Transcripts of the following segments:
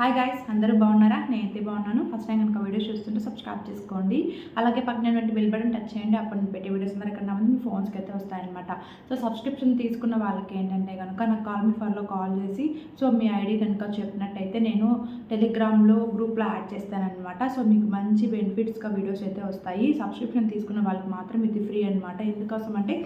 Hi guys అందరూ బాగున్నారా? నేనైతే బాగున్నాను. ఫస్ట్ టైం కనుక వీడియో చూస్తుంటే సబ్స్క్రైబ్ చేసుకోండి. అలాగే పక్కన బెల్ బటన్ టచ్ చేయండి. అప్పుడు నేను పెట్టే వీడియోస్ మరి ఎక్కడ మీ ఫోన్స్కి అయితే వస్తాయన్నమాట. సో సబ్స్క్రిప్షన్ తీసుకున్న వాళ్ళకి ఏంటంటే కనుక నాకు కాల్ మీ ఫర్లో కాల్ చేసి సో మీ ఐడి కనుక చెప్పినట్టయితే నేను టెలిగ్రామ్లో గ్రూప్లో యాడ్ చేస్తానన్నమాట. సో మీకు మంచి బెనిఫిట్స్గా వీడియోస్ అయితే వస్తాయి. సబ్స్క్రిప్షన్ తీసుకున్న వాళ్ళకి మాత్రం ఇది ఫ్రీ అనమాట ఎందుకోసం అంటే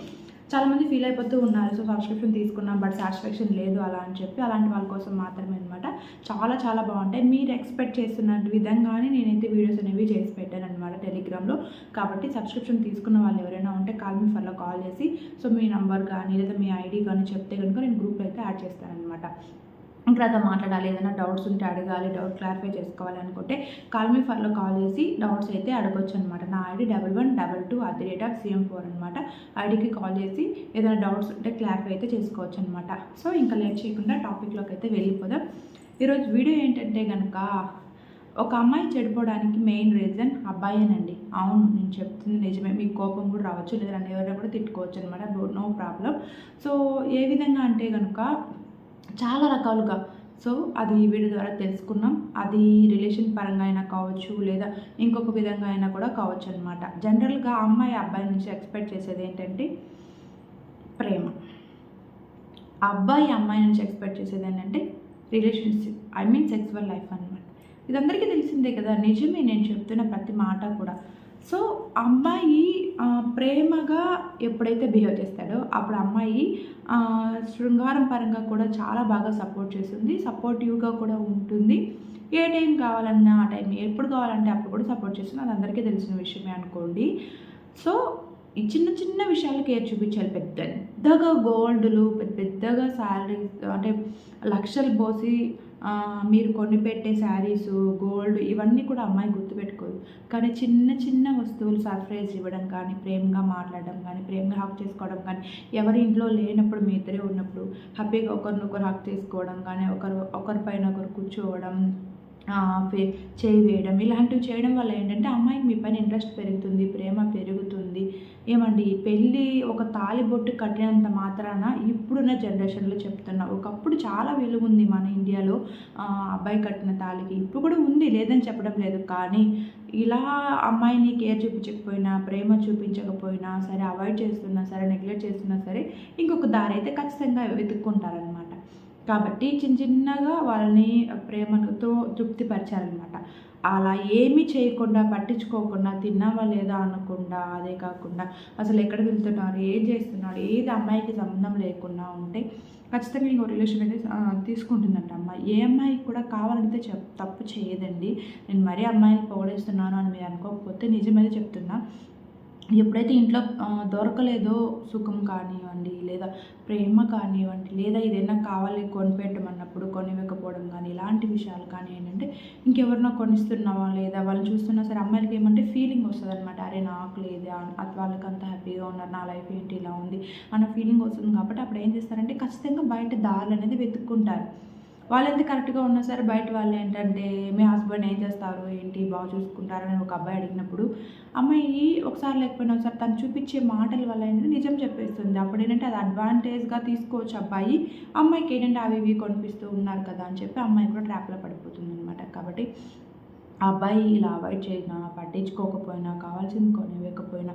చాలామంది ఫీల్ అయిపోతూ ఉన్నారు. సో సబ్స్క్రిప్షన్ తీసుకున్నాం బట్ సాటిస్ఫాక్షన్ లేదు అలా అని చెప్పి. అలాంటి వాళ్ళ కోసం మాత్రమే అనమాట చాలా చాలా బాగుంటాయి. మీరు ఎక్స్పెక్ట్ చేస్తున్న విధంగానే నేనైతే వీడియోస్ అనేవి చేసి పెట్టాను అనమాట టెలిగ్రామ్లో కాబట్టి సబ్స్క్రిప్షన్ తీసుకున్న వాళ్ళు ఎవరైనా ఉంటే కాల్ మీ ఫర్లో కాల్ చేసి సో మీ నంబర్ కానీ లేదా మీ ఐడి కానీ చెప్తే కనుక నేను గ్రూప్లో అయితే యాడ్ చేస్తాను అనమాట ఇంకా మాట్లాడాలి. ఏదైనా డౌట్స్ ఉంటే అడగాలి డౌట్ క్లారిఫై చేసుకోవాలి అనుకుంటే కాల్ మీ ఫర్లో కాల్ చేసి డౌట్స్ అయితే అడగొచ్చు అనమాట నా ID double one double two at the rate of CM four అనమాట. ఐడికి కాల్ చేసి ఏదైనా డౌట్స్ ఉంటే క్లారిఫై అయితే చేసుకోవచ్చు అనమాట సో ఇంకా లేట్ చేయకుండా టాపిక్లోకి అయితే వెళ్ళిపోదాం. ఈరోజు వీడియో ఏంటంటే కనుక ఒక అమ్మాయి చెడిపోవడానికి మెయిన్ రీజన్ అబ్బాయేనండి. అవును నేను చెప్తుంది నిజమే. మీకు కోపం కూడా రావచ్చు లేదా ఎవరైనా కూడా తిట్టుకోవచ్చు అనమాట నో ప్రాబ్లం. సో ఏ విధంగా అంటే కనుక చాలా రకాలుగా. సో అది వీడి ద్వారా తెలుసుకున్నాం. అది రిలేషన్ పరంగా అయినా కావచ్చు లేదా ఇంకొక విధంగా అయినా కూడా కావచ్చు అనమాట జనరల్గా అమ్మాయి అబ్బాయి నుంచి ఎక్స్పెక్ట్ చేసేది ఏంటంటే ప్రేమ. అబ్బాయి అమ్మాయి నుంచి ఎక్స్పెక్ట్ చేసేది ఏంటంటే relationship I mean sexual life అనమాట ఇది అందరికీ తెలిసిందే కదా. నిజమే నేను చెప్తున్న ప్రతి మాట కూడా. ప్రేమగా ఎప్పుడైతే బిహేవ్ చేస్తాడో అప్పుడు అమ్మాయి శృంగారం పరంగా కూడా చాలా బాగా సపోర్ట్ చేస్తుంది సపోర్టివ్గా కూడా ఉంటుంది. ఏ టైం కావాలన్నా ఆ టైం ఎప్పుడు కావాలంటే అప్పుడు కూడా సపోర్ట్ చేస్తుంది. అది అందరికీ తెలిసిన విషయమే అనుకోండి. సో ఈ చిన్న చిన్న విషయాలు కేర్ చూపించాలి. పెద్ద పెద్దగా గోల్డ్లు పెద్ద పెద్దగా శాలరీస్ అంటే లక్షలు పోసి మీరు కొనిపెట్టే శారీస్ గోల్డ్ ఇవన్నీ కూడా అమ్మాయి గుర్తుపెట్టుకోదు. కానీ చిన్న చిన్న వస్తువులు సర్ప్రైజ్ ఇవ్వడం కానీ ప్రేమగా మాట్లాడడం కానీ ప్రేమగా హక్ చేసుకోవడం కానీ ఎవరి ఇంట్లో లేనప్పుడు మీ ఇద్దరే ఉన్నప్పుడు హ్యాపీగా ఒకరినొకరు హక్ చేసుకోవడం కానీ ఒకరు ఒకరిపైన ఒకరు కూర్చోవడం ఫే- చేయి వేయడం. ఇలాంటివి చేయడం వల్ల ఏంటంటే అమ్మాయికి మీ పైన ఇంట్రెస్ట్ పెరుగుతుంది ప్రేమ పెరుగుతుంది. ఏమండి పెళ్ళి ఒక తాళి బొట్టు కట్టినంత మాత్రాన ఇప్పుడున్న జనరేషన్లో చెప్తున్నా. ఒకప్పుడు చాలా విలువ ఉంది మన ఇండియాలో అబ్బాయి కట్టిన తాళికి ఇప్పుడు కూడా ఉంది లేదని చెప్పడం లేదు. కానీ ఇలా అమ్మాయిని కేర్ చూపించకపోయినా ప్రేమ చూపించకపోయినా సరే అవాయిడ్ చేస్తున్నా సరే నెగ్లెక్ట్ చేస్తున్నా సరే ఇంకొక దారి అయితే ఖచ్చితంగా వెతుక్కుంటారనమాట కాబట్టి చిన్న చిన్నగా వాళ్ళని ప్రేమతో తృప్తిపరచాలన్నమాట అలా ఏమీ చేయకుండా పట్టించుకోకుండా తిన్నావా లేదా అనకుండా అదే కాకుండా అసలు ఎక్కడ వెళ్తున్నాడు ఏం చేస్తున్నాడు ఏది అమ్మాయికి సంబంధం లేకుండా ఉంటే ఖచ్చితంగా ఇంకో రిలేషన్ అనేది తీసుకుంటుందంట అమ్మాయి. ఏ అమ్మాయికి కూడా కావాలంటే చెప్ తప్పు చేయదండి. నేను మరీ అమ్మాయిని పొగడేస్తున్నాను అని మీరు అనుకోకపోతే నిజమైతే చెప్తున్నా. ఎప్పుడైతే ఇంట్లో దొరకలేదో సుఖం కానివ్వండి లేదా ప్రేమ కానివ్వండి లేదా ఏదైనా కావాలి కొనిపెట్టమన్నప్పుడు కొనివ్వకపోవడం కానీ ఇలాంటి విషయాలు కానీ ఏంటంటే ఇంకెవరినో కొనిస్తున్నావా లేదా వాళ్ళు చూస్తున్నా సరే అమ్మాయిలకి ఏమంటే ఫీలింగ్ వస్తుంది అనమాట అరే నాకు లేదా అది వాళ్ళకి అంత హ్యాపీగా ఉన్నారు నా లైఫ్ ఏంటి ఇలా ఉంది అన్న ఫీలింగ్ వస్తుంది. కాబట్టి అప్పుడు ఏం చేస్తారంటే ఖచ్చితంగా బయట దారులు అనేది వెతుక్కుంటారు. వాళ్ళు ఎంత కరెక్ట్గా ఉన్నా సరే బయట వాళ్ళు ఏంటంటే మీ హస్బెండ్ ఏం చేస్తారు? ఏంటి? బాగా చూసుకుంటారని ఒక అబ్బాయి అడిగినప్పుడు అమ్మాయి ఒకసారి లేకపోయినా ఒకసారి తను చూపించే మాటల వల్ల ఏంటంటే నిజం చెప్పేస్తుంది. అప్పుడు ఏంటంటే అది అడ్వాంటేజ్గా తీసుకోవచ్చు అబ్బాయి. అమ్మాయికి ఏంటంటే అవి ఇవి కొనిపిస్తూ ఉన్నారు కదా అని చెప్పి అమ్మాయి కూడా ట్రాప్లో పడిపోతుంది అనమాట కాబట్టి ఆ అబ్బాయి ఇలా అవాయిడ్ చేసినా పట్టించుకోకపోయినా కావాల్సింది కొనివ్వకపోయినా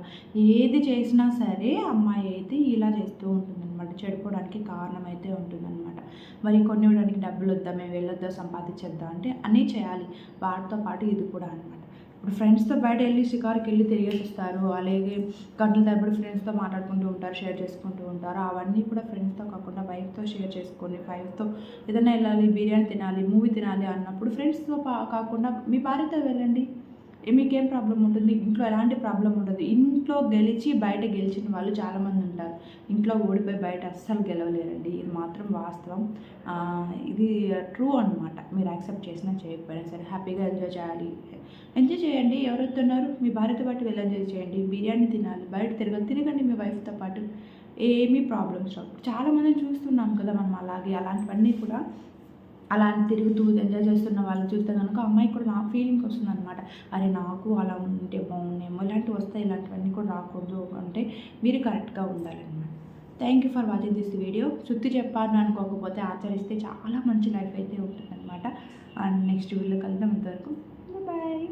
ఏది చేసినా సరే అమ్మాయి అయితే ఇలా చేస్తూ ఉంటుంది. చెడిపోవడానికి కారణం అయితే ఉంటుందన్నమాట. మరి కొనివ్వడానికి డబ్బులు వద్దా మేము వెళ్ళొద్దా సంపాదించేద్దాం అంటే అన్నీ చేయాలి. వాటితో పాటు ఇది కూడా అనమాట ఇప్పుడు ఫ్రెండ్స్తో బయట వెళ్ళి షికారుకి వెళ్ళి తిరిగేసి వస్తారు. అలాగే గంటల తరబడి ఫ్రెండ్స్తో మాట్లాడుకుంటూ ఉంటారు షేర్ చేసుకుంటూ ఉంటారు. అవన్నీ కూడా ఫ్రెండ్స్తో కాకుండా వైఫ్తో షేర్ చేసుకొని వైఫ్తో ఏదైనా వెళ్ళాలి బిర్యానీ తినాలి మూవీ తినాలి అన్నప్పుడు ఫ్రెండ్స్తో పా- కాకుండా మీ భార్యతో వెళ్ళండి. మీకేం ప్రాబ్లం ఉంటుంది? ఇంట్లో ఎలాంటి ప్రాబ్లం ఉండదు ఇంట్లో గెలిచి బయట గెలిచిన వాళ్ళు చాలామంది ఉంటారు. ఇంట్లో ఓడిపోయి బయట అస్సలు గెలవలేరండి. ఇది మాత్రం వాస్తవం. ఇది ట్రూ అనమాట మీరు యాక్సెప్ట్ చేసినా చేయకపోయినా సరే. హ్యాపీగా ఎంజాయ్ చేయాలి. ఎంజాయ్ చేయండి. ఎవరైతే ఉన్నారు మీ భార్యతో పాటు వెళ్ళి ఎంజాయ్ చేయండి. బిర్యానీ తినాలి. బయట తిరగాలి. తిరగండి మీ వైఫ్తో పాటు. ఏమీ ప్రాబ్లమ్స్ రావు చాలామందిని చూస్తున్నాం కదా మనం అలాగే. అలాంటివన్నీ కూడా. అలా తిరుగుతూ ఎంజాయ్ వాళ్ళు చూస్తే కనుక అమ్మాయి కూడా నా ఫీలింగ్ వస్తుంది అనమాట అరే నాకు అలా ఉంటే బాగుండేమో ఇలాంటివి వస్తాయి ఇలాంటివన్నీ కూడా రాకూడదు అంటే మీరు కరెక్ట్గా ఉండాలన్నమాట. Thank you for watching this video శుద్ధి చెప్పాను అనుకోకపోతే ఆచరిస్తే చాలా మంచి లైఫ్ అయితే ఉంటుందన్నమాట. అండ్ నెక్స్ట్ వీడియో కలుద్దాం ఇంతవరకు బాయ్